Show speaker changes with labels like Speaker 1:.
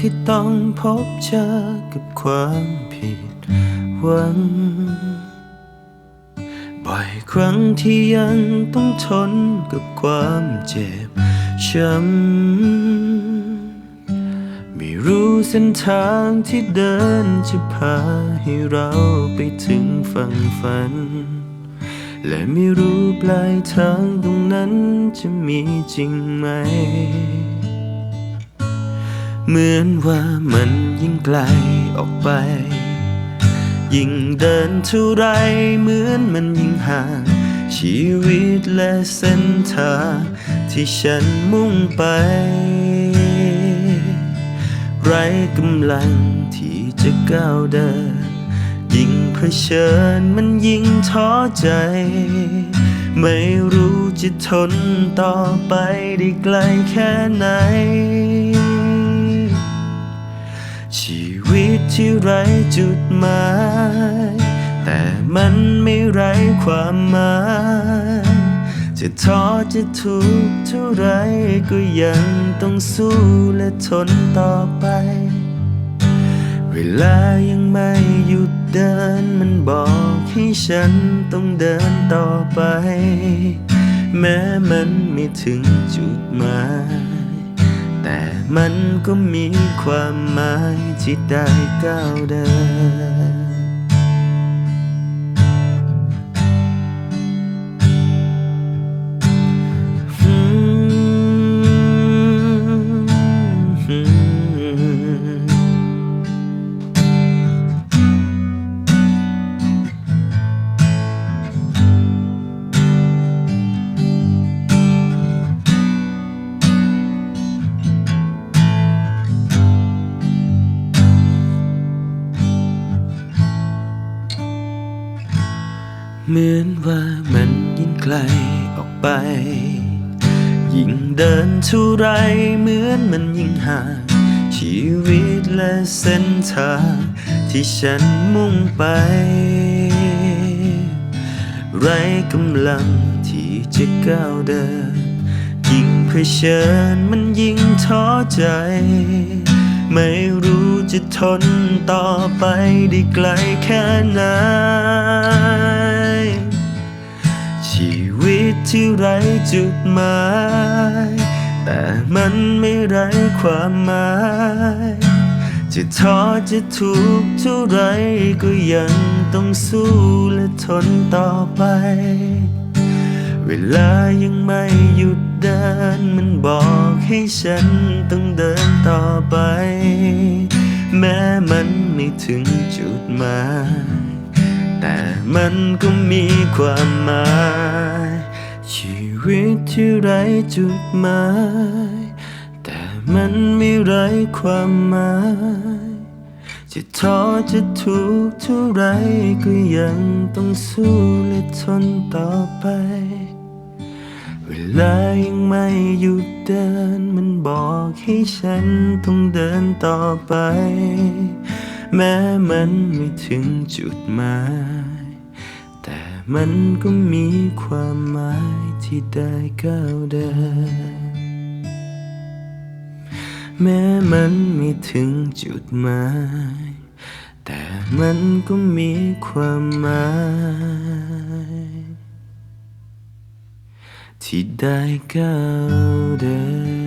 Speaker 1: ที่ต้องพบเจอกับความผิดหวัง บ่อยครั้งที่ยังต้องทนกับความเจ็บช้ำไม่รู้เส้นทางที่เดินจะพาให้เราไปถึงฝั่งฝัน และไม่รู้ปลายทางตรงนั้นจะมีจริงไหม เหมือนว่ามันยิ่งไกลออกไป ยิ่งเดินเท่าไรเหมือนมันยิ่งห่าง ชีวิตและเส้นทางที่ฉันมุ่งไป ไรกำลังที่จะก้าวเดิน ยิ่งเผชิญมันยิ่งท้อใจ ไม่รู้จะทนต่อไปได้ไกลแค่ไหน ที่ไร้จุดหมาย แต่มันไม่ไร้ความหมาย จะท้อจะทุกข์เท่าไรก็ยังต้องสู้และทนต่อไป เวลายังไม่หยุดเดินมันบอกให้ฉันต้องเดินต่อไป แม้มันไม่ถึงจุดหมาย แต่มันก็มีความหมายที่ได้ก้าวเดิน เหมือนว่ามันยิ่งไกลออกไป ยิ่งเดินเท่าไรเหมือนมันยิ่งห่างชีวิตและเส้นทางที่ฉันมุ่งไป ไรกำลังที่จะก้าวเดิน ยิ่งเผชิญมันยิ่งท้อใจ ไม่รู้จะทนต่อไปได้ไกลแค่ไหน ที่ไร้จุดหมาย แต่มันไม่ไร้ความหมาย จะท้อจะทุกข์เท่าไรก็ยังต้องสู้และทนต่อไป เวลายังไม่หยุดเดินมันบอกให้ฉันต้องเดินต่อไป แม้มันไม่ถึงจุดหมาย แต่มันก็มีความหมาย ชีวิตที่ไร้จุดหมาย แต่มันไม่ไร้ความหมาย จะท้อจะทุกข์เท่าไรก็ยังต้องสู้และทนต่อไป เวลายังไม่หยุดเดินมันบอกให้ฉันต้องเดินต่อไป แม้มันไม่ถึงจุดหมาย แต่มันก็มีความหมายที่ได้ก้าวเดิน แม้มันไม่ถึงจุดหมาย แต่มันก็มีความหมาย ที่ได้ก้าวเดิน